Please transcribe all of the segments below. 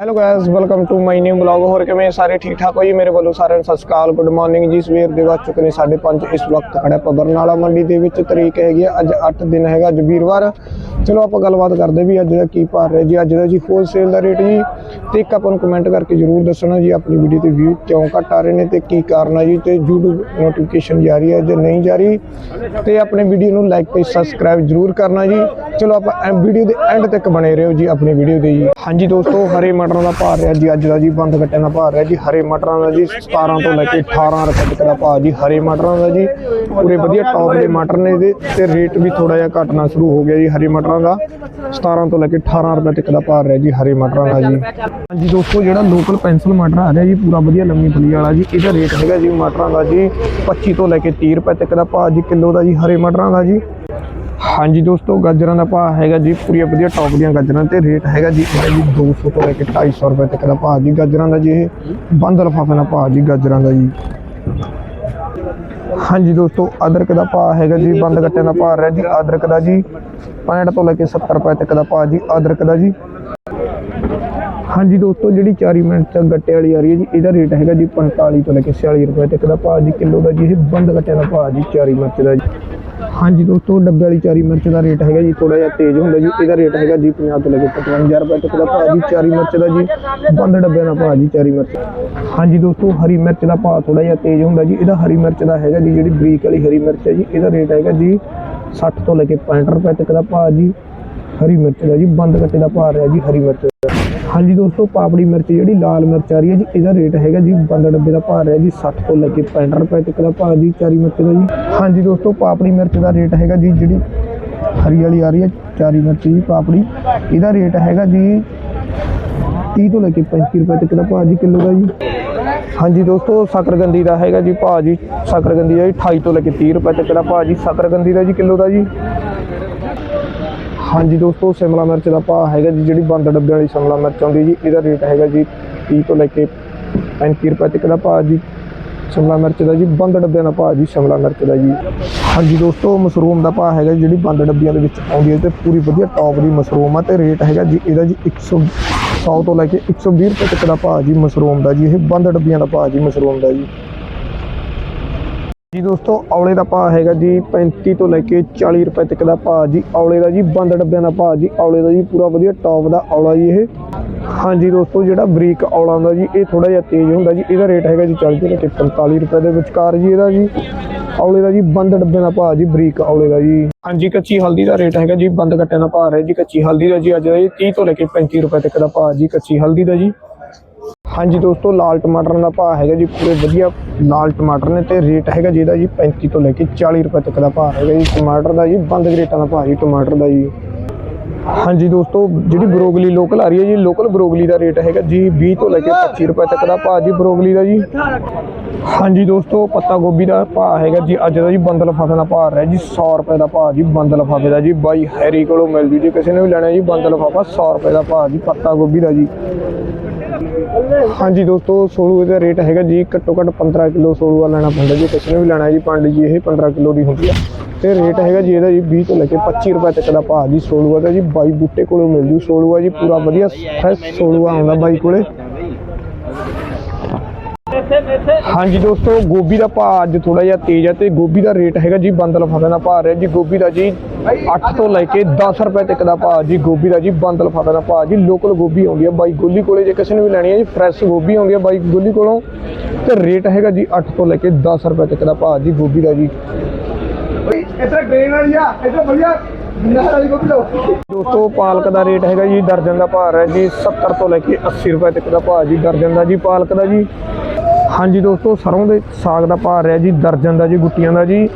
Hello guys welcome to my new blog ਹੋਰ ਕਿਵੇਂ ਸਾਰੇ ਠੀਕ ਠਾਕ ਹੋ ਜੀ? ਮੇਰੇ ਵੱਲੋਂ ਸਾਰਿਆਂ ਨੂੰ ਸਤਿ ਸ਼੍ਰੀ ਅਕਾਲ। ਗੁੱਡ ਮਾਰਨਿੰਗ ਜੀ, ਸਵੇਰ ਦੇ ਵੱਜ ਚੁੱਕੇ ਨੇ 5:30 ਇਸ ਵਕਤ ਖੜਾ ਆਪਾਂ ਮੰਡੀ ਦੇ ਵਿੱਚ ਤਰੀਕ ਹੈਗੀ ਆ। ਅੱਜ 8 ਦਿਨ ਹੈਗਾ ਅੱਜ ਵੀਰਵਾਰ। ਚਲੋ ਆਪਾਂ ਗੱਲਬਾਤ ਕਰਦੇ ਵੀ ਅੱਜ ਦਾ ਕੀ ਭਾਅ ਰਿਹਾ ਜੀ। ਅੱਜ ਦਾ ਜੀ ਹੋਲਸੇਲ ਦਾ ਰੇਟ ਜੀ। ਤੇ ਇੱਕ ਆਪਾਂ ਨੂੰ ਕਮੈਂਟ ਕਰਕੇ ਜਰੂਰ ਦੱਸਣਾ ਜੀ, ਆਪਣੀ ਵੀਡੀਓ ਤੇ ਵਿਊ ਕਿਉਂ ਘੱਟ ਆ ਰਹੇ ਨੇ ਤੇ ਕੀ ਕਾਰਨ ਆ ਜੀ। ਤੇ YouTube ਨੋਟੀਫਿਕੇਸ਼ਨ ਜਾਰੀ ਹੈ ਜੇ ਨਹੀਂ ਜਾਰੀ, ਤੇ ਆਪਣੇ ਵੀਡੀਓ ਨੂੰ ਲਾਈਕ ਤੇ ਸਬਸਕ੍ਰਾਈਬ ਜਰੂਰ ਕਰਨਾ ਜੀ। ਚਲੋ ਆਪਾਂ ਵੀਡੀਓ ਦੇ ਐਂਡ ਤੱਕ ਬਣੇ ਰਹੋ ਜੀ, ਆਪਣੀ ਵੀਡੀਓ ਦੇ ਜੀ। ਹਾਂਜੀ ਦੋਸਤੋ, ਹਰੇ ਮਟਰਾਂ ਦਾ ਭਾਅ ਰਿਹਾ ਜੀ, ਅੱਜ ਦਾ ਜੀ ਬੰਦ ਗੱਟਿਆਂ ਦਾ ਭਾਅ ਰਿਹਾ ਜੀ, ਹਰੇ ਮਟਰਾਂ ਦਾ ਜੀ 17 ਤੋਂ ਲੈ ਕੇ 18 ਰੁਪਏ ਤੱਕ ਦਾ ਭਾਅ ਜੀ, ਹਰੇ ਮਟਰਾਂ ਦਾ ਜੀ, ਪੂਰੇ ਵਧੀਆ ਟੌਪ ਦੇ ਮਟਰ ਨੇ ਇਹਦੇ, ਤੇ ਰੇਟ ਵੀ ਥੋੜਾ ਜਿਹਾ ਘਟਣਾ ਸ਼ੁਰੂ ਹੋ ਗਿਆ ਜੀ ਹਰੇ ਮਟਰਾਂ ਦਾ 17 ਤੋਂ ਲੈ ਕੇ 18 ਰੁਪਏ ਤੱਕ ਦਾ ਭਾਅ ਰਿਹਾ ਜੀ ਹਰੇ ਮਟਰਾਂ ਦਾ ਜੀ। ਹਾਂਜੀ ਦੋਸਤੋ, ਜਿਹੜਾ ਲੋਕਲ ਪੈਨਸਲ ਮਟਰ ਆ ਰਿਹਾ ਜੀ, ਪੂਰਾ ਵਧੀਆ ਲੰਮੀ ਫਲੀ ਵਾਲਾ ਜੀ, ਇਹਦਾ ਰੇਟ ਹੈਗਾ ਜੀ ਮਟਰਾਂ ਦਾ ਜੀ 25 ਤੋਂ ਲੈ ਕੇ 30 ਰੁਪਏ ਤੱਕ ਦਾ ਭਾਅ ਜੀ, ਕਿਲੋ ਦਾ ਜੀ ਹਰੇ ਮਟਰਾਂ ਦਾ ਜੀ। ਹਾਂਜੀ ਦੋਸਤੋ, ਗਾਜਰਾਂ ਦਾ ਭਾਅ ਹੈਗਾ ਜੀ ਪੂਰੀਆਂ ਵਧੀਆ ਟੌਪ ਦੀਆਂ ਗਾਜਰਾਂ ਤੇ ਰੇਟ ਹੈਗਾ ਜੀ ਇਹਦਾ ਜੀ 200 ਤੋਂ ਲੈ ਕੇ 250 ਰੁਪਏ ਤੱਕ ਦਾ ਭਾਅ ਜੀ ਗਾਜਰਾਂ ਦਾ ਜੀ ਇਹ, ਬੰਦ ਲਫਾਫੇ ਦਾ ਭਾਅ ਜੀ ਗਾਜਰਾਂ ਦਾ ਜੀ। ਹਾਂਜੀ ਦੋਸਤੋ, ਅਦਰਕ ਦਾ ਭਾਅ ਹੈਗਾ ਜੀ, ਬੰਦ ਗੱਟਿਆਂ ਦਾ ਭਾਅ ਰਿਹਾ ਜੀ, ਅਦਰਕ ਦਾ ਜੀ 65 ਤੋਂ ਲੈ ਕੇ 70 ਰੁਪਏ ਤੱਕ ਦਾ ਭਾਅ ਜੀ, ਅਦਰਕ ਦਾ ਜੀ। ਹਾਂਜੀ ਦੋਸਤੋ, ਜਿਹੜੀ 4 ਮਿੰਟ ਗੱਟੇ ਵਾਲੀ ਆ ਰਹੀ ਹੈ ਜੀ, ਇਹਦਾ ਰੇਟ ਹੈਗਾ ਜੀ 45 ਤੋਂ ਲੈ ਕੇ 46 ਰੁਪਏ ਤੱਕ ਦਾ ਭਾਅ ਜੀ, ਕਿਲੋ ਦਾ ਜੀ ਇਹ ਬੰਦ ਗੱਟਿਆਂ ਦਾ ਭਾਅ ਜੀ 4 ਮਿਰਚ ਦਾ ਜੀ। ਹਾਂਜੀ ਦੋਸਤੋ, ਡੱਬੇ ਵਾਲੀ ਚਾਰੀ ਮਿਰਚ ਦਾ ਰੇਟ ਹੈਗਾ ਜੀ ਥੋੜਾ ਜਿਹਾ ਤੇਜ਼ ਹੁੰਦਾ ਜੀ। ਇਹਦਾ ਰੇਟ ਹੈਗਾ ਜੀ 50 ਤੋਂ ਲੈ ਕੇ 55 ਰੁਪਏ ਤੱਕ ਦਾ ਭਾਅ ਜੀ, ਚਾਰੀ ਮਿਰਚ ਦਾ ਜੀ, ਬੰਦ ਡੱਬਿਆਂ ਦਾ ਭਾਅ ਜੀ, ਚਾਰੀ ਮਿਰਚ। ਹਾਂਜੀ ਦੋਸਤੋ, ਹਰੀ ਮਿਰਚ ਦਾ ਭਾਅ ਥੋੜਾ ਜਿਹਾ ਤੇਜ਼ ਹੁੰਦਾ ਜੀ। ਇਹਦਾ ਹਰੀ ਮਿਰਚ ਦਾ ਹੈਗਾ ਜੀ, ਜਿਹੜੀ ਬਰੀਕ ਵਾਲੀ ਹਰੀ ਮਿਰਚ ਹੈ ਜੀ, ਇਹਦਾ ਰੇਟ ਹੈਗਾ ਜੀ 60 ਤੋਂ ਲੈ ਕੇ 65 ਰੁਪਏ ਤੱਕ ਦਾ ਭਾਅ ਜੀ, ਹਰੀ ਮਿਰਚ ਦਾ ਜੀ, ਬੰਦ ਕੱਟੇ ਦਾ ਭਾਅ ਰਿਹਾ ਜੀ ਹਰੀ ਮਿਰਚ। ਦਾ ਹਾਂਜੀ ਦੋਸਤੋ, ਪਾਪੜੀ ਮਿਰਚ ਜਿਹੜੀ ਲਾਲ ਮਿਰਚ ਆ ਰਹੀ ਹੈ ਜੀ, ਇਹਦਾ ਰੇਟ ਹੈਗਾ ਜੀ ਬੰਦ ਡੱਬੇ ਦਾ ਭਾਅ ਰਿਹਾ ਜੀ 60 ਤੋਂ ਲੈ ਕੇ 65 ਰੁਪਏ ਤੱਕ ਦਾ ਭਾਅ ਜੀ ਚਾਰੀ ਮਿਰਚ ਦਾ ਜੀ। ਹਾਂਜੀ ਦੋਸਤੋ, ਪਾਪੜੀ ਮਿਰਚ ਦਾ ਰੇਟ ਹੈਗਾ ਜੀ, ਜਿਹੜੀ ਹਰੀ ਵਾਲੀ ਆ ਰਹੀ ਹੈ ਚਾਰੀ ਮਿਰਚ ਜੀ ਪਾਪੜੀ, ਇਹਦਾ ਰੇਟ ਹੈਗਾ ਜੀ 30 ਤੋਂ ਲੈ ਕੇ 35 ਰੁਪਏ ਤੱਕ ਦਾ ਭਾਅ ਜੀ ਕਿਲੋ ਦਾ ਜੀ। ਹਾਂਜੀ ਦੋਸਤੋ, ਸ਼ਕਰਗੰਦੀ ਦਾ ਹੈਗਾ ਜੀ ਭਾਅ ਜੀ, ਸ਼ਕਰਗੰਦੀ ਦਾ ਜੀ 28 ਤੋਂ ਲੈ ਕੇ 30 ਰੁਪਏ ਤੱਕ ਦਾ ਭਾਅ ਜੀ, ਸ਼ਕਰਗੰਦੀ ਦਾ ਜੀ ਕਿਲੋ ਦਾ ਜੀ। ਹਾਂਜੀ ਦੋਸਤੋ ਸ਼ਿਮਲਾ ਮਿਰਚ ਦਾ ਭਾਅ ਹੈਗਾ ਜੀ ਜਿਹੜੀ ਬੰਦ ਡੱਬੇ ਵਾਲੀ ਸ਼ਿਮਲਾ ਮਿਰਚ ਆਉਂਦੀ ਜੀ ਇਹਦਾ ਰੇਟ ਹੈਗਾ ਜੀ 30 ਤੋਂ ਲੈ ਕੇ 35 ਰੁਪਏ ਤੱਕ ਦਾ ਭਾਅ ਜੀ ਸ਼ਿਮਲਾ ਮਿਰਚ ਦਾ ਜੀ ਬੰਦ ਡੱਬਿਆਂ ਦਾ ਭਾਅ ਜੀ ਸ਼ਿਮਲਾ ਮਿਰਚ ਦਾ ਜੀ। ਹਾਂਜੀ ਦੋਸਤੋ ਮਸ਼ਰੂਮ ਦਾ ਭਾਅ ਹੈਗਾ ਜੀ, ਜਿਹੜੀ ਬੰਦ ਡੱਬਿਆਂ ਦੇ ਵਿੱਚ ਆਉਂਦੀ ਹੈ ਤੇ ਪੂਰੀ ਵਧੀਆ ਟੌਪ ਦੀ ਮਸ਼ਰੂਮ ਆ ਤੇ ਰੇਟ ਹੈਗਾ ਜੀ ਇਹਦਾ ਜੀ 100 100 ਤੋਂ ਲੈ ਕੇ 120 ਰੁਪਏ ਤੱਕ ਦਾ ਭਾਅ ਜੀ ਮਸ਼ਰੂਮ ਦਾ ਜੀ ਇਹ ਬੰਦ ਡੱਬਿਆਂ ਦਾ ਭਾਅ ਜੀ ਮਸ਼ਰੂਮ ਦਾ ਜੀ। ਜੀ ਦੋਸਤੋ, ਔਲੇ ਦਾ ਭਾਅ ਹੈਗਾ ਜੀ 35 ਤੋਂ ਲੈ ਕੇ 40 ਰੁਪਏ ਤੱਕ ਦਾ ਭਾਅ ਜੀ। ਔਲੇ ਦਾ ਜੀ ਬੰਦ ਡੱਬਿਆਂ ਦਾ ਭਾਅ ਜੀ। ਔਲੇ ਦਾ ਜੀ ਪੂਰਾ ਵਧੀਆ ਟੌਪ ਦਾ ਔਲਾ ਜੀ ਇਹ। ਹਾਂਜੀ ਦੋਸਤੋ, ਜਿਹੜਾ ਬਰੀਕ ਔਲਾ ਹੁੰਦਾ ਜੀ, ਇਹ ਥੋੜਾ ਜਿਹਾ ਤੇਜ਼ ਹੁੰਦਾ ਜੀ। ਇਹਦਾ ਰੇਟ ਹੈਗਾ ਜੀ 40 ਤੋਂ ਲੈ ਕੇ 45 ਰੁਪਏ ਦੇ ਵਿਚਕਾਰ ਜੀ ਇਹਦਾ ਜੀ। ਔਲੇ ਦਾ ਜੀ ਬੰਦ ਡੱਬਿਆਂ ਦਾ ਭਾਅ ਜੀ, ਬਰੀਕ ਔਲੇ ਦਾ ਜੀ। ਹਾਂਜੀ, ਕੱਚੀ ਹਲਦੀ ਦਾ ਰੇਟ ਹੈਗਾ ਜੀ, ਬੰਦ ਕੱਟਿਆਂ ਦਾ ਭਾਅ ਹੈ ਜੀ। ਕੱਚੀ ਹਲਦੀ ਦਾ ਜੀ ਅੱਜ ਦਾ ਜੀ 30 ਤੋਂ ਲੈ ਕੇ 35 ਰੁਪਏ ਤੱਕ ਦਾ ਭਾਅ ਜੀ, ਕੱਚੀ ਹਲਦੀ ਦਾ ਜੀ। ਹਾਂਜੀ ਦੋਸਤੋ, ਲਾਲ ਟਮਾਟਰ ਦਾ ਭਾਅ ਹੈਗਾ ਜੀ, ਪੂਰੇ ਵਧੀਆ ਲਾਲ ਟਮਾਟਰ ਨੇ ਤੇ ਰੇਟ ਹੈਗਾ ਜਿਹਦਾ ਜੀ 35 ਤੋਂ ਲੈ ਕੇ 40 ਰੁਪਏ ਤੱਕ ਦਾ ਭਾਅ ਹੈਗਾ ਜੀ। ਟਮਾਟਰ ਦਾ ਜੀ, ਬੰਦ ਗਰੇਟਾਂ ਦਾ ਭਾਅ ਜੀ, ਟਮਾਟਰ ਦਾ ਜੀ। ਹਾਂਜੀ ਦੋਸਤੋ, ਜਿਹੜੀ ਬਰੋਗਲੀ ਲੋਕਲ ਆ ਰਹੀ ਹੈ ਜੀ ਲੋਕਲ ਬਰੋਗਲੀ ਦਾ ਰੇਟ ਹੈਗਾ ਜੀ 20 ਤੋਂ ਲੈ ਕੇ 25 ਰੁਪਏ ਤੱਕ ਦਾ ਭਾਅ ਜੀ, ਬਰੋਗਲੀ ਦਾ ਜੀ। ਹਾਂਜੀ ਦੋਸਤੋ, ਪੱਤਾ ਗੋਭੀ ਦਾ ਭਾਅ ਹੈਗਾ ਜੀ, ਅੱਜ ਦਾ ਜੀ ਬੰਦ ਲਫਾਫੇ ਦਾ ਭਾਅ ਰਿਹਾ ਜੀ 100 ਰੁਪਏ ਦਾ ਭਾਅ ਜੀ, ਬੰਦ ਲਫਾਫੇ ਦਾ ਜੀ। ਬਾਈ, ਹੈਰੀ ਕੋਲੋਂ ਮਿਲ ਜੂ ਜੀ ਕਿਸੇ ਨੇ ਵੀ ਲੈਣਾ ਜੀ, ਬੰਦ ਲਫਾਫਾ 100 ਰੁਪਏ ਦਾ ਭਾਅ ਜੀ, ਪੱਤਾ ਗੋਭੀ ਦਾ ਜੀ। ਹਾਂਜੀ ਦੋਸਤੋ, ਸੋਲੂ ਦਾ ਰੇਟ ਹੈਗਾ ਜੀ, ਘੱਟੋ ਘੱਟ 15 ਕਿਲੋ ਸੋਲੂ ਲੈਣਾ ਪੈਂਦਾ ਜੀ। ਕਿਸੇ ਨੇ ਵੀ ਲੈਣਾ ਜੀ ਪੰਡ ਜੀ, ਇਹ 15 ਕਿਲੋ ਦੀ ਹੁੰਦੀ ਆ। ਤੇ ਰੇਟ ਹੈਗਾ ਜੀ ਇਹਦਾ ਜੀ 20 ਤੋਂ ਲੈ ਕੇ 25 ਰੁਪਏ ਤੱਕ ਦਾ ਭਾਅ ਜੀ ਸੋਲੂਆ ਦਾ ਜੀ। ਬਾਈ ਬੂਟੇ ਕੋਲੋਂ ਮਿਲ ਜੂ ਸੋਲੂਆ ਜੀ, ਪੂਰਾ ਵਧੀਆ ਫਰੈਸ਼ ਸੋਲੂਆ ਆਉਂਦਾ ਬਾਈ ਕੋਲੇ। ਹਾਂਜੀ ਦੋਸਤੋ ਗੋਭੀ ਦਾ ਭਾਅ ਅੱਜ ਥੋੜਾ ਜਿਹਾ ਤੇਜ਼ ਹੈ ਤੇ ਗੋਭੀ ਦਾ ਰੇਟ ਹੈਗਾ ਜੀ ਬੰਦ ਲਫਾਫੇ ਦਾ ਭਾਅ ਰਿਹਾ ਜੀ। ਗੋਭੀ ਦਾ ਜੀ 8 ਤੋਂ ਲੈ ਕੇ 10 ਰੁਪਏ ਤੱਕ ਦਾ ਭਾਅ ਜੀ ਗੋਭੀ ਦਾ ਜੀ ਬੰਦ ਲਫਾਫੇ ਦਾ ਭਾਅ ਜੀ। ਲੋਕਲ ਗੋਭੀ ਆਉਂਦੀ ਹੈ ਬਾਈ ਗੋਲੀ ਕੋਲੇ ਜੇ ਕਿਸੇ ਨੇ ਵੀ ਲੈਣੀ ਹੈ ਜੀ ਫਰੈਸ਼ ਗੋਭੀ ਆਉਂਦੀ ਹੈ ਬਾਈ ਗੋਲੀ ਕੋਲੋਂ। ਤੇ ਰੇਟ ਹੈਗਾ ਜੀ 8 ਤੋਂ ਲੈ ਕੇ 10 ਰੁਪਏ ਤੱਕ ਦਾ ਭਾਅ ਜੀ ਗੋਭੀ ਦਾ ਜੀ। ਇੱਥੇ ਟ੍ਰੇਨ ਵਾਲੀ ਆ ਇੱਥੇ ਵਧੀਆ। ਦੋਸਤੋ ਪਾਲਕ ਦਾ ਰੇਟ ਹੈਗਾ ਜੀ ਦਰਜਨ ਦਾ ਭਾਅ ਹੈ ਜੀ 70 ਤੋਂ ਲੈ ਕੇ 80 ਰੁਪਏ ਤੱਕ ਦਾ ਭਾਅ ਜੀ ਦਰਜਨ ਦਾ ਜੀ ਪਾਲਕ ਦਾ ਜੀ। ਹਾਂਜੀ ਦੋਸਤੋ ਸਰੋਂ ਦੇ ਸਾਗ ਦਾ ਭਾਅ ਰਿਹਾ ਜੀ ਦਰਜਨ ਦਾ ਜੀ, ਗੁੱਟੀਆਂ ਦਾ ਜੀ।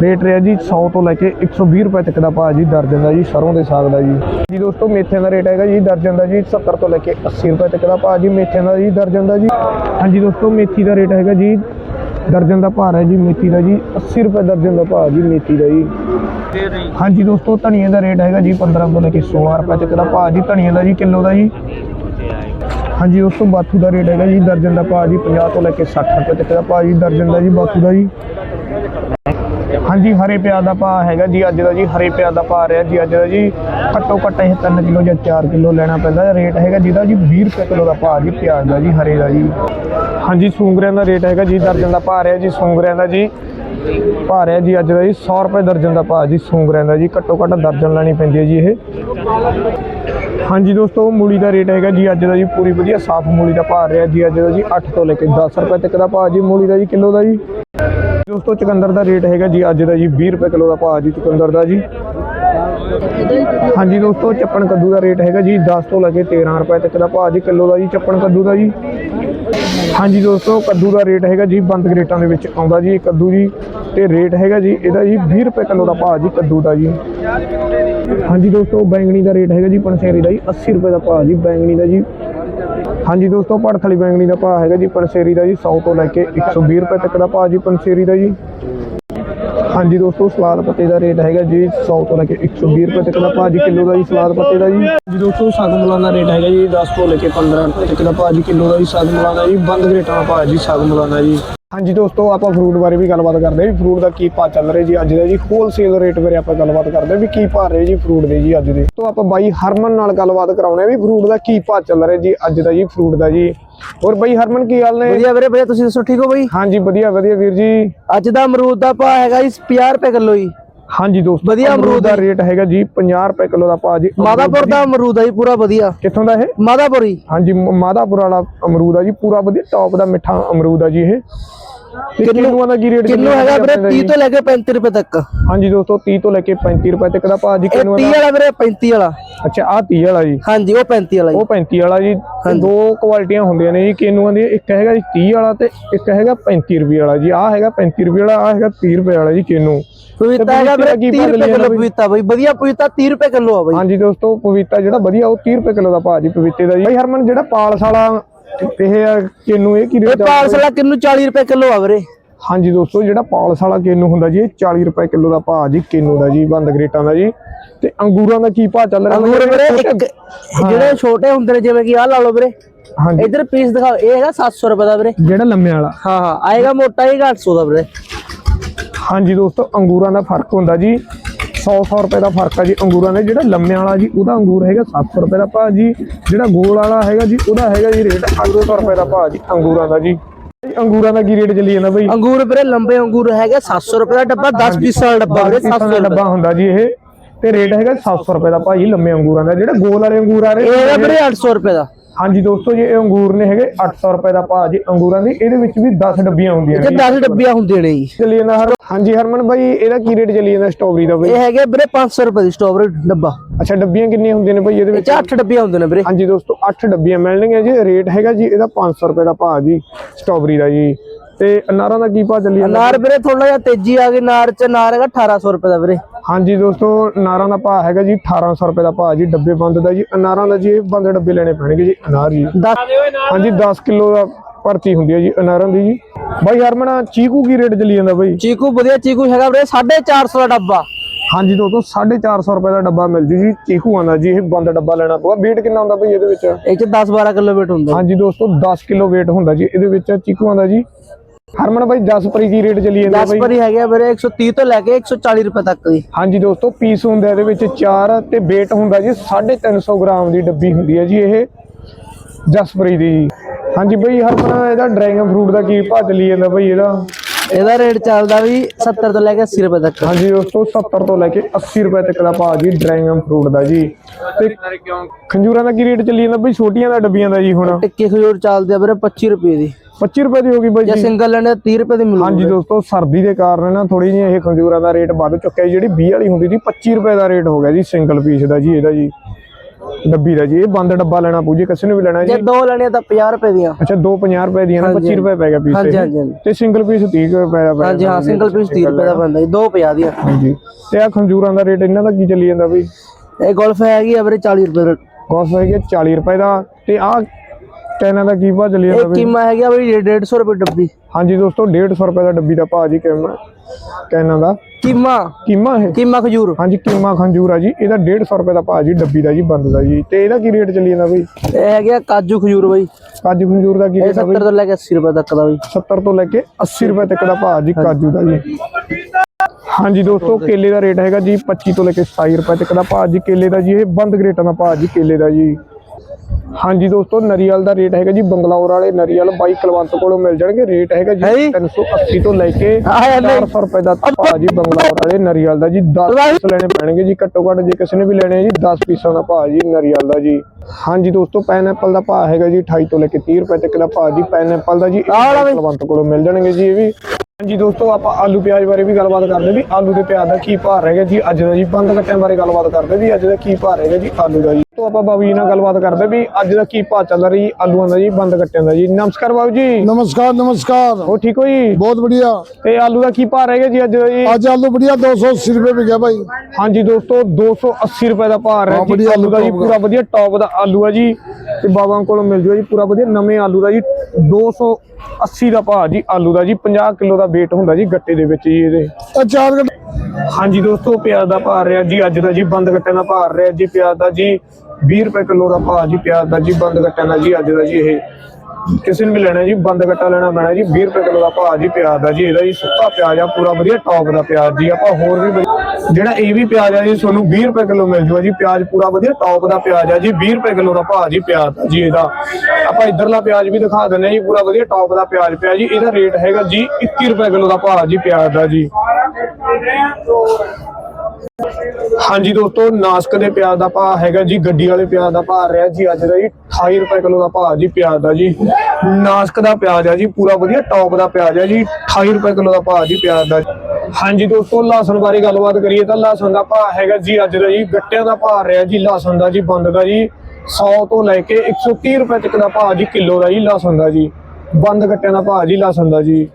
ਰੇਟ ਰਿਹਾ ਜੀ 100 ਤੋਂ ਲੈ ਕੇ 120 ਰੁਪਏ ਤੱਕ ਦਾ ਭਾਅ ਜੀ, ਦਰਜਨ ਦਾ ਜੀ ਸਰੋਂ ਦੇ ਸਾਗ ਦਾ ਜੀ। ਜੀ ਦੋਸਤੋ, ਮੇਥਿਆਂ ਦਾ ਰੇਟ ਹੈਗਾ ਜੀ ਦਰਜਨ ਦਾ ਜੀ 70 ਤੋਂ ਲੈ ਕੇ 80 ਰੁਪਏ ਤੱਕ ਦਾ ਭਾਅ ਜੀ, ਮੇਥਿਆਂ ਦਾ ਜੀ ਦਰਜਨ ਦਾ ਜੀ। ਹਾਂਜੀ ਦੋਸਤੋ, ਮੇਥੀ ਦਾ ਰੇਟ ਹੈਗਾ ਜੀ ਦਰਜਨ ਦਾ ਭਾਅ ਹੈ ਜੀ, ਮੇਥੀ ਦਾ ਜੀ 80 ਰੁਪਏ ਦਰਜਨ ਦਾ ਭਾਅ ਜੀ, ਮੇਥੀ ਦਾ ਜੀ। ਹਾਂਜੀ ਦੋਸਤੋ, ਧਨੀਏ ਦਾ ਰੇਟ ਹੈਗਾ ਜੀ 15 ਤੋਂ ਲੈ ਕੇ 16 ਰੁਪਏ ਤੱਕ ਦਾ ਭਾਅ ਜੀ, ਧਨੀਏ ਦਾ ਜੀ ਕਿਲੋ ਦਾ ਜੀ। ਹਾਂਜੀ, ਉਸ ਤੋਂ ਬਾਥੂ ਦਾ ਰੇਟ ਹੈਗਾ ਜੀ, ਦਰਜਨ ਦਾ ਭਾਅ ਜੀ 50 ਤੋਂ ਲੈ ਕੇ 60 ਰੁਪਏ ਤੱਕ ਦਾ ਭਾਅ ਜੀ, ਦਰਜਨ ਦਾ ਜੀ ਬਾਥੂ ਦਾ ਜੀ। ਹਾਂਜੀ, ਹਰੇ ਪਿਆਜ਼ ਦਾ ਭਾਅ ਹੈਗਾ ਜੀ, ਅੱਜ ਦਾ ਜੀ, ਹਰੇ ਪਿਆਜ਼ ਦਾ ਭਾਅ ਰਿਹਾ ਜੀ, ਅੱਜ ਦਾ ਜੀ, ਘੱਟੋ ਘੱਟ ਇਹ 3 ਕਿਲੋ ਜਾਂ 4 ਕਿਲੋ ਲੈਣਾ ਪੈਂਦਾ ਰੇਟ ਹੈਗਾ ਜਿਹਦਾ ਜੀ 20 ਰੁਪਏ ਕਿਲੋ ਦਾ ਭਾਅ ਜੀ, ਪਿਆਜ਼ ਦਾ ਜੀ, ਹਰੇ ਦਾ ਜੀ। ਹਾਂਜੀ, ਸੂੰਗਰਿਆਂ ਦਾ ਰੇਟ ਹੈਗਾ ਜੀ, ਦਰਜਨ ਦਾ ਭਾਅ ਰਿਹਾ ਜੀ, ਸੂੰਗਰਿਆਂ ਦਾ ਜੀ ਭਾਅ ਰਿਹਾ ਜੀ ਅੱਜ ਦਾ ਜੀ 100 ਰੁਪਏ ਦਰਜਨ ਦਾ ਭਾਅ ਜੀ ਸੂੰਗਰਿਆਂ ਰਹਿੰਦਾ ਜੀ, ਘੱਟੋ ਘੱਟ ਦਰਜਨ ਲੈਣੀ ਪੈਂਦੀ ਹੈ ਜੀ ਇਹ। ਹਾਂਜੀ ਦੋਸਤੋ ਮੂਲੀ ਦਾ ਰੇਟ ਹੈਗਾ ਜੀ, ਅੱਜ ਦਾ ਜੀ ਪੂਰੀ ਵਧੀਆ ਸਾਫ਼ ਮੂਲੀ ਦਾ ਭਾਅ ਰਿਹਾ ਜੀ, ਅੱਜ ਦਾ ਜੀ 8 ਤੋਂ ਲੈ ਕੇ 10 ਰੁਪਏ ਤੱਕ ਦਾ ਭਾਅ ਜੀ ਮੂਲੀ ਦਾ ਜੀ, ਕਿਲੋ ਦਾ ਜੀ। ਦੋਸਤੋ, ਚੁਕੰਦਰ ਦਾ ਰੇਟ ਹੈਗਾ ਜੀ, ਅੱਜ ਦਾ ਜੀ 20 ਰੁਪਏ ਕਿਲੋ ਦਾ ਭਾਅ ਜੀ, ਚੁਕੰਦਰ ਦਾ ਜੀ। ਹਾਂਜੀ ਦੋਸਤੋ, ਚੱਪਣ ਕੱਦੂ ਦਾ ਰੇਟ ਹੈਗਾ ਜੀ 10 ਤੋਂ ਲੈ ਕੇ 13 ਰੁਪਏ ਤੱਕ ਦਾ। ਭਾਅ ਜੀ, ਕਿਲੋ ਦਾ ਜੀ ਚੱਪਣ ਕੱਦੂ ਦਾ ਜੀ। ਹਾਂਜੀ ਦੋਸਤੋ, ਕੱਦੂ ਦਾ ਰੇਟ ਹੈਗਾ ਜੀ ਬੰਦ ਗਰੇਟਾਂ ਦੇ ਵਿੱਚ ਆਉਂਦਾ ਜੀ ਕੱਦੂ ਜੀ। ਤੇ ਰੇਟ ਹੈਗਾ ਜੀ ਇਹਦਾ ਜੀ 20 ਰੁਪਏ ਕਿਲੋ ਦਾ ਭਾਅ ਜੀ ਕੱਦੂ ਦਾ ਜੀ। ਹਾਂਜੀ ਦੋਸਤੋ, ਬੈਂਗਣੀ ਦਾ ਰੇਟ ਹੈਗਾ ਜੀ ਪਨਸੇਰੀ ਦਾ ਜੀ 80 ਰੁਪਏ ਦਾ ਭਾਅ ਜੀ ਬੈਂਗਣੀ ਦਾ ਜੀ। ਹਾਂਜੀ ਦੋਸਤੋ, ਭੜਥਲੀ ਬੈਂਗਣੀ ਦਾ ਭਾਅ ਹੈਗਾ ਜੀ ਪਨਸੇਰੀ ਦਾ ਜੀ 100 ਤੋਂ ਲੈ ਕੇ 120 ਰੁਪਏ ਤੱਕ ਦਾ ਭਾਅ ਜੀ ਪਨਸੇਰੀ ਦਾ ਜੀ। ਹਾਂਜੀ ਦੋਸਤੋ, ਸਲਾਦ ਪੱਤੇ ਦਾ ਰੇਟ ਹੈਗਾ ਜੀ 100 ਤੋਂ ਲੈ ਕੇ 120 ਰੁਪਏ ਤੱਕ ਦਾ ਭਾਅ ਜੀ, ਕਿਲੋ ਦਾ ਜੀ ਸਲਾਦ ਪੱਤੇ ਦਾ ਜੀ। ਜੀ ਦੋਸਤੋ, ਸਾਗ ਮੁਲਾਂ ਦਾ ਰੇਟ ਹੈਗਾ ਜੀ 10 ਤੋਂ ਲੈ ਕੇ 15 ਰੁਪਏ ਤੱਕ ਦਾ ਭਾਜੀ ਕਿਲੋ ਦਾ ਜੀ ਸਾਗ ਮੁਲਾਂ ਦਾ ਜੀ, ਬੰਦ ਰੇਟਾਂ ਦਾ ਭਾਅ ਜੀ ਸਾਗ ਮੁਲਾਂ ਦਾ ਜੀ। ਹਾਂਜੀ ਦੋਸਤੋ ਆਪਾਂ ਫਰੂਟ ਬਾਰੇ ਵੀ ਗੱਲਬਾਤ ਕਰਦੇ ਹਾਂ ਵੀ ਫਰੂਟ ਦਾ ਕੀ ਭਾਅ ਚੱਲ ਰਿਹਾ ਜੀ ਅੱਜ ਦਾ ਜੀ ਹੋਲਸੇਲ ਰੇਟ ਬਾਰੇ ਆਪਾਂ ਗੱਲਬਾਤ ਕਰਦੇ ਹਾਂ ਵੀ ਕੀ ਭਾਅ ਰਹੇ ਜੀ ਫਰੂਟ ਦੇ ਜੀ ਅੱਜ ਦੇ। ਤੋਂ ਆਪਾਂ ਬਾਈ ਹਰਮਨ ਨਾਲ ਗੱਲਬਾਤ ਕਰਾਉਣੇ ਆ ਵੀ ਫਰੂਟ ਦਾ ਕੀ ਭਾਅ ਚੱਲ ਰਿਹਾ ਜੀ ਅੱਜ ਦਾ ਜੀ ਫਰੂਟ ਦਾ ਜੀ। ਹੋਰ ਬਾਈ ਹਰਮਨ ਕੀ ਹਾਲ ਨੇ? ਵਧੀਆ ਵੀਰੇ ਵਧੀਆ ਤੁਸੀਂ ਦੱਸੋ ਠੀਕ ਹੋ ਬਈ? ਹਾਂਜੀ ਵਧੀਆ ਵਧੀਆ ਵੀਰ ਜੀ। ਅੱਜ ਦਾ ਅਮਰੂਦ ਦਾ ਭਾਅ ਹੈਗਾ ਜੀ 50 ਰੁਪਏ ਕਿਲੋ ਜੀ। ਹਾਂਜੀ ਦੋਸਤੋ ਵਧੀਆ ਅਮਰੂਦ ਦਾ ਰੇਟ ਹੈਗਾ ਜੀ 50 ਰੁਪਏ ਕਿਲੋ ਦਾ ਭਾਅ ਜੀ। ਮਾਦਾਪੁਰ ਦਾ ਅਮਰੂਦ ਆ ਜੀ ਪੂਰਾ ਵਧੀਆ। ਕਿੱਥੋਂ ਦਾ ਇਹ? ਮਾਦਾਪੁਰੀ ਹਾਂਜੀ ਮਾਦਾਪੁਰ ਵਾਲਾ ਅਮਰੂਦ ਆ ਜੀ ਪੂਰਾ ਵਧੀਆ ਟੌਪ ਦਾ ਮਿੱਠਾ ਅਮਰੂਦ ਆ ਜੀ ਇਹ। ਤੇ ਕਿਲੋਆਂ ਦਾ ਕੀ ਰੇਟ ਕਿਲੋ ਹੈਗਾ ਵੀਰੇ 30 ਤੋਂ ਲੈ ਕੇ 35 ਰੁਪਏ ਤੱਕ। ਹਾਂਜੀ ਦੋਸਤੋ 30 ਤੋਂ ਲੈ ਕੇ 35 ਰੁਪਏ ਤੱਕ ਦਾ ਭਾਅ ਜੀ ਇਹ ਕਿਲੋਆਂ 30 ਦਾ ਵਾਲਾ ਵੀਰੇ 35 ਵਾਲਾ। ਅੱਛਾ ਆ 30 ਵਾਲਾ ਜੀ। ਹਾਂਜੀ ਉਹ 35 ਵਾਲਾ ਉਹ ਜੀ 35 ਵਾਲਾ ਜੀ। ਦੋ ਕੁਆਲਿਟੀਆਂ ਹੁੰਦੀਆਂ ਨੇ ਜੀ ਕਿਨੂਆਂ ਦੀ ਇੱਕ ਹੈਗਾ ਜੀ 30 ਵਾਲਾ ਤੇ ਇੱਕ ਹੈਗਾ 35 ਰੁਪਏ ਵਾਲਾ ਜੀ। ਆ ਹੈਗਾ 35 ਰੁਪਏ ਵਾਲਾ ਆ ਹੈਗਾ 30 ਰੁਪਏ ਵਾਲਾ ਜੀ ਕਿਨੂ। ਪਪੀਤਾ ਹੈਗਾ ਵੀਰੇ ਕੀ 30 ਭਾਅ ਰੁਪਏ ਕਿਲੋ ਬਈ? ਪਪੀਤਾ ਬਈ ਵਧੀਆ ਪਪੀਤਾ 30 ਰੁਪਏ ਕਿਲੋ ਆ ਬਈ। ਹਾਂਜੀ ਦੋਸਤੋ ਪਪੀਤਾ ਜਿਹੜਾ ਵਧੀਆ ਉਹ 30 ਰੁਪਏ ਕਿਲੋ ਦਾ ਭਾਅ ਜੀ ਪਪੀਤੇ ਦਾ ਜੀ। ਭਾਈ ਹਰਮਨ ਜਿਹੜਾ ਪਾਲਸ ਵਾਲਾ ਇਹ ਆ ਕਿਨੂ ਇਹ ਕੀ ਰੇਟ ਆ? ਪਾਰਸਲਾ ਕਿੰਨੂ 40 ਰੁਪਏ ਕਿਲੋ ਆ ਵੀਰੇ। ਹਾਂਜੀ ਦੋਸਤੋ ਜਿਹੜਾ ਪਾਲਸ ਵਾਲਾ ਕੇਨੂ ਹੁੰਦਾ ਜੀ ਇਹ 40 ਰੁਪਏ ਕਿਲੋ ਦਾ ਭਾਅ ਜੀ ਕੇਨੂ ਦਾ ਜੀ ਬੰਦ ਗਰੇਟਾਂ ਦਾ ਜੀ। ਤੇ ਅੰਗੂਰਾਂ ਦਾ ਕੀ ਭਾਅ ਚੱਲ ਰਿਹਾ? ਅੰਗੂਰ ਵੀਰੇ ਜਿਹੜੇ ਛੋਟੇ ਹੁੰਦੇ ਨੇ ਜਿਵੇਂ ਕਿ ਆਹ ਲਾ ਲਓ ਵੀਰੇ। ਹਾਂਜੀ। ਇਧਰ ਪੀਸ ਦਿਖਾਓ ਇਹ ਹੈਗਾ 700 ਰੁਪਏ ਦਾ ਵੀਰੇ। ਜਿਹੜਾ ਲੰਮੇ ਵਾਲਾ। ਹਾਂ ਹਾਂ ਆਏਗਾ ਮੋਟਾ ਇਹ 800 ਦਾ ਵੀਰੇ। ਹਾਂਜੀ ਦੋਸਤੋ ਅੰਗੂਰਾਂ ਦਾ ਫ਼ਰਕ ਹੁੰਦਾ ਜੀ। 100 100 ਰੁਪਏ ਦਾ ਫ਼ਰਕ ਆ ਜੀ ਅੰਗੂਰਾਂ ਦੇ। ਜਿਹੜਾ ਲੰਮੇ ਵਾਲਾ ਜੀ ਉਹਦਾ ਅੰਗੂਰ ਹੈਗਾ 700 ਰੁਪਏ ਦਾ ਭਾਅ ਜੀ। ਜਿਹੜਾ ਗੋਲ ਵਾਲਾ ਹੈਗਾ ਜੀ ਉਹਦਾ ਹੈਗਾ ਜੀ ਰੇਟ 800 ਰੁਪਏ ਦਾ ਭਾਅ ਜੀ ਅੰਗੂਰਾਂ ਦਾ ਜੀ। ਅੰਗੂਰਾਂ ਦਾ ਕੀ ਰੇਟ ਚੱਲੀ ਜਾਂਦਾ ਬਈ? ਅੰਗੂਰ ਵੀਰੇ ਲੰਬੇ ਅੰਗੂਰ ਹੈਗਾ 700 ਰੁਪਏ ਦਾ ਡੱਬਾ 10 ਪੀਸਾਂ ਦਾ ਡੱਬਾ ਵੀਰੇ 700 ਦਾ। ਡੱਬਾ ਹੁੰਦਾ ਜੀ ਇਹ। ਤੇ ਰੇਟ ਹੈਗਾ 700 ਰੁਪਏ ਦਾ ਭਾਜੀ ਲੰਮੇ ਅੰਗੂਰਾਂ ਦਾ। ਜਿਹੜਾ ਗੋਲ ਵਾਲੇ ਅੰਗੂਰ ਆ ਰਹੇ ਇਹ ਵੀਰੇ 800 ਰੁਪਏ ਦਾ। ਹਾਂਜੀ ਦੋਸਤੋ ਜੀ ਇਹ ਅੰਗੂਰ ਨੇ ਹੈਗੇ 800 ਰੁਪਏ ਦਾ ਭਾਅ ਜੀ ਅੰਗੂਰਾਂ ਦੀ। ਇਹਦੇ ਵਿੱਚ ਵੀ 10 ਡੱਬੀਆਂ ਹੁੰਦੀਆਂ ਨੇ 10 ਡੱਬੀਆਂ ਹੁੰਦੀਆਂ ਨੇ ਜੀ। ਚੱਲੀ ਜਾਂਦਾ ਹਰ ਹਾਂਜੀ ਹਰਮਨ ਬਾਈ ਇਹਦਾ ਕੀ ਰੇਟ ਚੱਲੀ ਜਾਂਦਾ ਸਟ੍ਰਾਬੇਰੀ ਦਾ ਬਈ? ਇਹ ਹੈਗੇ ਵੀਰੇ 500 ਰੁਪਏ ਦੀ ਸਟ੍ਰਾਬੇਰੀ ਡੱਬਾ। ਅੱਛਾ ਡੱਬੀਆਂ ਕਿੰਨੀਆਂ ਹੁੰਦੀਆਂ ਨੇ ਬਾਈ ਇਹਦੇ ਇਹ ਵਿੱਚ? ਚ 8 ਡੱਬੀਆਂ ਹੁੰਦੀਆਂ ਨੇ ਵੀਰੇ। ਹਾਂਜੀ ਦੋਸਤੋ 8 ਡੱਬੀਆਂ ਮਿਲਣਗੀਆਂ ਜੀ। ਰੇਟ ਹੈਗਾ ਜੀ ਇਹਦਾ 500 ਰੁਪਏ ਦਾ ਭਾਅ ਜੀ ਸਟ੍ਰਾਬੇਰੀ ਦਾ ਜੀ। ਤੇ ਅਨਾਰਾਂ ਦਾ ਕੀ ਭਾਅ ਚੱਲੀ ਜਾਂਦਾ? ਅਨਾਰ ਵੀਰੇ ਥੋੜਾ ਜਿਹਾ ਤੇਜ਼ੀ ਆ ਗਈ ਨਾਰ ਚ ਨਾਰ ਹੈਗਾ 1800 ਰੁਪਏ ਦਾ ਵੀਰੇ। ਹਾਂਜੀ ਦੋਸਤੋ ਅਨਾਰਾਂ ਦਾ ਭਾਅ ਹੈਗਾ ਜੀ 1800 ਰੁਪਏ ਦਾ ਭਾਅ ਜੀ ਡੱਬੇ ਬੰਦ ਦਾ ਜੀ। ਅਨਾਰਾਂ ਦਾ ਜੀ ਇਹ ਬੰਦ ਡੱਬੇ ਲੈਣੇ ਪੈਣਗੇ ਜੀ ਅਨਾਰ ਜੀ। 10 ਹਾਂਜੀ 10 ਕਿਲੋ ਦਾ ਭਰਤੀ ਹੁੰਦੀ ਹੈ ਜੀ ਅਨਾਰਾਂ ਦੀ ਜੀ। ਬਾਈ ਹਰਮਨ ਚੀਕੂ ਕੀ ਰੇਟ ਚੱਲੀ ਜਾਂਦਾ ਬਾਈ? ਚੀਕੂ ਵਧੀਆ ਚੀਕੂ ਹੈਗਾ ਵੀਰੇ 450 ਦਾ ਡੱਬਾ। ਹਾਂਜੀ ਦੋਸਤੋ 450 ਰੁਪਏ ਦਾ ਡੱਬਾ ਮਿਲ ਜੂ ਜੀ ਚੀਕੂ ਆਂਦਾ ਜੀ ਇਹ ਬੰਦ ਡੱਬਾ ਲੈਣਾ ਪਊਗਾ। weight ਕਿੰਨਾ ਹੁੰਦਾ ਬਈ ਇਹਦੇ ਵਿੱਚ? ਇਹ ਚ 10 12 ਕਿਲੋ weight ਹੁੰਦਾ ਹਾਂਜੀ ਦੋਸਤੋ 10 ਕਿਲੋ weight ਹੁੰਦਾ ਜੀ ਇਹਦੇ ਵਿੱਚ ਚੀਕੂ ਆਂਦਾ ਜੀ। ਹਰਮਨ ਬਾਈ 10 ਪਰੀ ਕੀ ਰੇਟ ਚੱਲੀ ਜਾਂਦਾ 10 ਬਾਈ? ਪਰੀ ਹੈਗੇ ਵੀਰੇ 130 ਤੋਂ ਲੈ ਕੇ 140 ਰੁਪਏ ਤੱਕ ਦੀ ਹਾਂਜੀ ਦੋਸਤੋ ਪੀਸ ਹੁੰਦਾ ਇਹਦੇ ਵਿੱਚ 4 ਤੇ weight ਹੁੰਦਾ ਜੀ 350 ਗ੍ਰਾਮ ਦੀ ਡੱਬੀ ਹੁੰਦੀ ਹੈ ਜੀ ਇਹ ਜਸਪਰੀ ਦੀ। ਜੀ ਹਾਂਜੀ ਬਈ ਹਰਮਨ ਇਹਦਾ ਡਰੈਗਨ ਫਰੂਟ ਦਾ ਕੀ ਭਾਅ ਚੱਲੀ ਜਾਂਦਾ ਬਈ ਇਹਦਾ? ਇਹਦਾ ਰੇਟ ਚੱਲਦਾ ਵੀ 70 ਤੋਂ ਲੈ ਕੇ 80 ਰੁਪਏ ਤੱਕ। ਹਾਂਜੀ ਦੋਸਤੋ 70 ਤੋਂ ਲੈ ਕੇ 80 ਰੁਪਏ ਤੱਕ ਦਾ ਭਾਅ ਜੀ ਡਰੈਗਨ ਫਰੂਟ ਦਾ ਜੀ। ਤੇ ਖੰਜੂਰਾਂ ਦਾ ਕੀ ਰੇਟ ਚੱਲੀ ਜਾਂਦਾ ਬਈ? ਛੋਟੀਆਂ ਦਾ ਡੱਬੀਆਂ ਦਾ ਜੀ ਹੁਣ? ਟਿੱਕੇ ਖਜੂਰ ਚੱਲਦੇ ਆ ਵੀਰੇ 25 ਰੁਪਏ ਦੀ। 25 ਰੁਪਏ ਦੀ ਹੋ ਗਈ ਬਾਈ ਜੇ ਜੀ। ਸਿੰਗਲ ਲੈਣੇ ਆ 30 ਰੁਪਏ ਦੀ ਮਿਲੂ ਹਾਂਜੀ ਦੋਸਤੋ ਸਰਦੀ ਦੇ ਕਾਰਨ ਨਾ ਥੋੜੀ ਜਿਹੀ ਇਹ ਖੰਜੂਰਾਂ ਦਾ ਰੇਟ ਵੱਧ ਚੁੱਕਿਆ ਜੀ ਜਿਹੜੀ 20 ਵਾਲੀ ਹੁੰਦੀ ਸੀ 25 ਰੁਪਏ ਦਾ ਰੇਟ ਹੋ ਗਿਆ ਜੀ ਸਿੰਗਲ ਪੀਸ ਦਾ ਜੀ ਇਹਦਾ ਜੀ ਡੱਬੀ ਦਾ ਜੀ ਇਹ ਬੰਦ ਡੱਬਾ ਲੈਣਾ ਪਊ ਜੀ ਕਿਸੇ ਨੂੰ ਵੀ ਲੈਣਾ ਜੇ। ਜੀ ਦੋ ਲੈਣੇ ਤਾਂ 50 ਰੁਪਏ ਦੀਆਂ। ਅੱਛਾ ਦੋ 50 ਰੁਪਏ ਦੀਆਂ ਨੇ ਹਾਂਜੀ, 25 ਰੁਪਏ ਪੈ ਗਿਆ ਪੀਸ ਹਾਂਜੀ, ਹਾਂਜੀ, ਹਾਂਜੀ। ਤੇ ਸਿੰਗਲ ਪੀਸ 30 ਰੁਪਏ ਦਾ ਪੈ ਹਾਂਜੀ ਹਾਂ। ਸਿੰਗਲ ਪੀਸ 30 ਰੁਪਏ ਦਾ ਪੈਂਦਾ ਜੀ ਦੋ 50 ਦੀਆਂ। ਹਾਂਜੀ। ਤੇ ਆ ਖੰਜੂਰਾਂ ਦਾ ਰੇਟ ਇਹਨਾਂ ਦਾ ਕੀ ਚੱਲੀ ਜਾਂਦਾ ਬਈ? ਇਹ ਗੋਲਫ ਹੈਗੀ ਆ ਵੀਰੇ 40 ਰੁਪਏ ਰੇਟ ਕੋਸ ਹੈਗੀ 40 ਰੁਪਏ ਦਾ। ਤੇ ਆ ਕੈਨਾਂ ਦਾ ਕੀ ਭਾਅ ਚੱਲੀ ਜਾਂਦਾ ਇਹ ਬਈ ਕੀਮਾ ਹੈਗੀ ਵੀਰੇ 150 ਰੁਪਏ ਡੱਬੀ। ਹਾਂਜੀ ਦੋਸਤੋ 150 ਰੁਪਏ ਦਾ ਡੱਬੀ ਦਾ ਭਾਅ ਜੀ ਕਿੰਨਾ ਕੈਨਾਂ ਦਾ। ਕੀਮਾ? ਕੀਮਾ ਇਹ? ਕੀਮਾ ਖਜੂਰ। ਹਾਂਜੀ ਕੀਮਾ ਖੰਜੂਰ ਆ ਜੀ। ਇਹਦਾ 150 ਰੁਪਏ ਦਾ ਭਾਅ ਜੀ ਡੱਬੀ ਦਾ ਜੀ ਬੰਦ ਦਾ ਜੀ। ਤੇ ਇਹਦਾ ਕੀ ਰੇਟ ਚੱਲੀ ਜਾਂਦਾ ਬਈ? ਇਹ ਹੈਗੇ ਕਾਜੂ ਖਜੂਰ ਬਈ। ਕਾਜੂ ਖੰਜੂਰ ਦਾ ਕੀ ਇਹ ਰੇਟ ਆ ਬਈ? 70 ਤੋਂ ਲੈ ਕੇ 80 ਰੁਪਏ ਤੱਕ ਦਾ ਬਈ। 70 ਤੋਂ ਲੈ ਕੇ 80 ਰੁਪਏ ਤੱਕ ਦਾ ਭਾਅ ਜੀ ਕਾਜੂ ਦਾ ਜੀ। ਹਾਂਜੀ ਦੋਸਤੋ ਕੇਲੇ ਦਾ ਰੇਟ ਹੈਗਾ ਜੀ 25 ਤੋਂ ਲੈ ਕੇ 27 ਰੁਪਏ ਤੱਕ ਦਾ ਭਾਅ ਜੀ। ਕੇਲੇ ਦਾ ਜੀ ਇਹ ਬੰਦ ਗਰੇਟਾਂ ਦਾ ਭਾਅ ਜੀ ਕੇਲੇ ਦਾ ਜੀ। ਹਾਂਜੀ ਦੋਸਤੋ ਨਰੀਅਲ ਦਾ ਰੇਟ ਹੈਗਾ ਜੀ ਬੰਗਲੌਰ ਵਾਲੇ ਨਰੀਅਲ ਬਾਈ ਕੁਲਵੰਤ ਕੋਲੋਂ ਮਿਲ ਜਾਣਗੇ। ਰੇਟ ਹੈਗਾ ਜੀ ਜੀ? 380 ਤੋਂ ਲੈ ਕੇ ਆਹ ਹੈ ਨਹੀਂ। 400 ਰੁਪਏ ਦਾ ਭਾਅ ਜੀ ਬੰਗਲੌਰ ਵਾਲੇ ਨਰੀਅਲ ਦਾ ਜੀ। 10 ਪੀਸ ਲੈਣੇ ਪੈਣਗੇ ਜੀ ਘੱਟੋ ਘੱਟ ਜੇ ਕਿਸੇ ਨੇ ਵੀ ਲੈਣੇ ਜੀ 10 ਪੀਸਾਂ ਦਾ ਭਾਅ ਜੀ ਨਰੀਅਲ ਦਾ ਜੀ। ਹਾਂਜੀ ਦੋਸਤੋ ਪਾਈਨਐਪਲ ਦਾ ਭਾਅ ਹੈਗਾ ਜੀ 28 ਤੋਂ ਲੈ ਕੇ 30 ਰੁਪਏ ਤੱਕ ਦਾ ਭਾਅ ਜੀ। ਪਾਈਨਐਪਲ ਦਾ ਜੀ। ਕੁਲਵੰਤ ਕੋਲੋਂ ਮਿਲ ਜਾਣਗੇ ਜੀ ਇਹ ਵੀ। ਹਾਂਜੀ ਦੋਸਤੋ ਆਪਾਂ ਆਲੂ ਪਿਆਜ਼ ਬਾਰੇ ਵੀ ਗੱਲਬਾਤ ਕਰਦੇ ਵੀ ਆਲੂ ਦੇ ਪਿਆਜ਼ ਦਾ ਕੀ ਭਾਅ ਹੈਗਾ ਜੀ ਅੱਜ ਦਾ ਜੀ ਬੰਦ ਘੱਟਿਆਂ ਬਾਰੇ ਗੱਲਬਾਤ ਕਰਦੇ ਵੀ ਅੱਜ ਦਾ ਕੀ ਭਾਅ ਹੈਗਾ ਜੀ ਆਲੂ ਦਾ ਜੀ। ਤੋਂ ਆਪਾਂ ਬਾਬੂ ਜੀ ਨਾਲ ਗੱਲਬਾਤ ਕਰਦੇ ਵੀ ਅੱਜ ਦਾ ਕੀ ਭਾਅ ਚੱਲ ਰਹੀ ਆਲੂਆਂ ਦਾ ਜੀ ਬੰਦ ਕੱਟਿਆਂ ਦਾ ਜੀ। ਨਮਸਕਾਰ ਬਾਬੂ ਜੀ। ਨਮਸਕਾਰ ਨਮਸਕਾਰ। ਹੋ ਠੀਕ ਹੋ ਬਹੁਤ ਵਧੀਆ। ਤੇ ਆਲੂ ਦਾ ਕੀ ਭਾਅ ਰਹੇਗਾ ਜੀ ਅੱਜ ਦਾ ਜੀ? ਅੱਜ ਆਲੂ ਬੜੀਆ 280 ਰੁਪਏ ਵਿਕਿਆ ਭਾਈ। ਹਾਂਜੀ ਦੋਸਤੋ 280 ਰੁਪਏ ਦਾ ਭਾਅ ਹੈ ਜੀ। ਆਲੂ ਦਾ ਜੀ ਪੂਰਾ ਵਧੀਆ ਟੌਪ ਦਾ ਆਲੂ ਹੈ ਜੀ। ਤੇ ਬਾਬਾ ਕੋਲੋਂ ਮਿਲ ਜੂਗਾ ਜੀ ਪੂਰਾ ਵਧੀਆ ਨਵੇਂ ਆਲੂ ਦਾ ਜੀ। 280 ਦਾ ਭਾਅ ਜੀ ਆਲੂ ਦਾ ਜੀ। 50 ਕਿਲੋ ਦਾ weight ਹੁੰਦਾ ਜੀ ਗੱਟੇ ਦੇ ਵਿੱਚ ਜੀ ਇਹਦੇ। ਚਾਰ ਹਾਂਜੀ ਦੋਸਤੋ ਪਿਆਜ਼ ਦਾ ਭਾਅ ਰਿਹਾ ਜੀ ਅੱਜ ਦਾ ਜੀ ਬੰਦ ਕੱਟਿਆਂ ਦਾ ਭਾਅ ਰਿਹਾ ਜੀ ਪਿਆਜ਼ ਦਾ ਜੀ। 20 ਰੁਪਏ ਕਿਲੋ ਦਾ ਭਾਅ ਜੀ, ਪਿਆਜ਼ ਦਾ ਜੀ, ਬੰਦ ਗੱਟਿਆਂ ਦਾ ਜੀ, ਅੱਜ ਦਾ ਜੀ, ਇਹ ਕਿਸੇ ਨੇ ਵੀ ਲੈਣਾ ਜੀ, ਬੰਦ ਗੱਟਾ ਲੈਣਾ ਪੈਣਾ ਜੀ 20 ਰੁਪਏ ਕਿਲੋ ਦਾ ਭਾਅ ਜੀ, ਪਿਆਜ਼ ਦਾ ਜੀ, ਇਹਦਾ ਜੀ ਸੁੱਕਾ ਪਿਆਜ਼ ਆ, ਪੂਰਾ ਵਧੀਆ ਟੌਪ ਦਾ ਪਿਆਜ਼ ਜੀ, ਆਪਾਂ ਹੋਰ ਵੀ ਜਿਹੜਾ ਇਹ ਵੀ ਪਿਆਜ਼ ਆ ਜੀ, ਤੁਹਾਨੂੰ 20 ਰੁਪਏ ਕਿਲੋ ਮਿਲ ਜੂਗਾ ਜੀ, ਪਿਆਜ਼ ਪੂਰਾ ਵਧੀਆ ਟੌਪ ਦਾ ਪਿਆਜ਼ ਆ ਜੀ 20 ਰੁਪਏ ਕਿਲੋ ਦਾ ਭਾਅ ਜੀ, ਪਿਆਜ਼ ਦਾ ਜੀ ਇਹਦਾ। ਆਪਾਂ ਇਧਰਲਾ ਪਿਆਜ਼ ਵੀ ਦਿਖਾ ਦਿੰਦੇ ਹਾਂ ਜੀ, ਪੂਰਾ ਵਧੀਆ ਟੌਪ ਦਾ ਪਿਆਜ਼ ਪਿਆ ਜੀ, ਇਹਦਾ ਰੇਟ ਹੈਗਾ ਜੀ 21 ਰੁਪਏ ਕਿਲੋ ਦਾ ਭਾਅ ਜੀ, ਪਿਆਜ਼ ਦਾ ਜੀ। ਹਾਂਜੀ ਦੋਸਤੋ, ਨਾਸਕ ਦੇ ਪਿਆਜ਼ ਦਾ ਭਾਅ ਹੈਗਾ ਜੀ, ਗੱਡੀ ਵਾਲੇ ਪਿਆਜ਼ ਦਾ ਭਾਅ ਰਿਹਾ ਜੀ ਅੱਜ ਦਾ ਜੀ 28 ਰੁਪਏ ਕਿਲੋ ਦਾ ਭਾਅ ਜੀ ਪਿਆਜ਼ ਦਾ ਜੀ। ਨਾਸਕ ਦਾ ਪਿਆਜ਼ ਆ ਜੀ, ਪੂਰਾ ਵਧੀਆ ਟੌਪ ਦਾ ਪਿਆਜ਼ ਆ ਜੀ 28 ਰੁਪਏ ਕਿਲੋ ਦਾ ਭਾਅ ਜੀ ਪਿਆਜ਼ ਦਾ ਹਾਂਜੀ ਦੋਸਤੋ ਲਹਸਨ ਬਾਰੇ ਗੱਲਬਾਤ ਕਰੀਏ ਤਾਂ ਲਹਸਨ ਦਾ ਭਾਅ ਹੈਗਾ ਜੀ ਅੱਜ ਦਾ ਜੀ, ਗੱਟਿਆਂ ਦਾ ਭਾਅ ਰਿਹਾ ਜੀ ਲਹਸਨ ਦਾ ਜੀ, ਬੰਦ ਦਾ ਜੀ। 100 ਤੋਂ ਲੈ ਕੇ 130 ਰੁਪਏ ਤੱਕ ਦਾ ਭਾਅ ਜੀ ਕਿਲੋ ਦਾ ਜੀ ਲਹਸਨ ਦਾ ਜੀ। ਬੰਦ ਗੱਟਿਆਂ ਦਾ ਭਾਅ ਜੀ ਲਹਸਨ ਦਾ ਜੀ।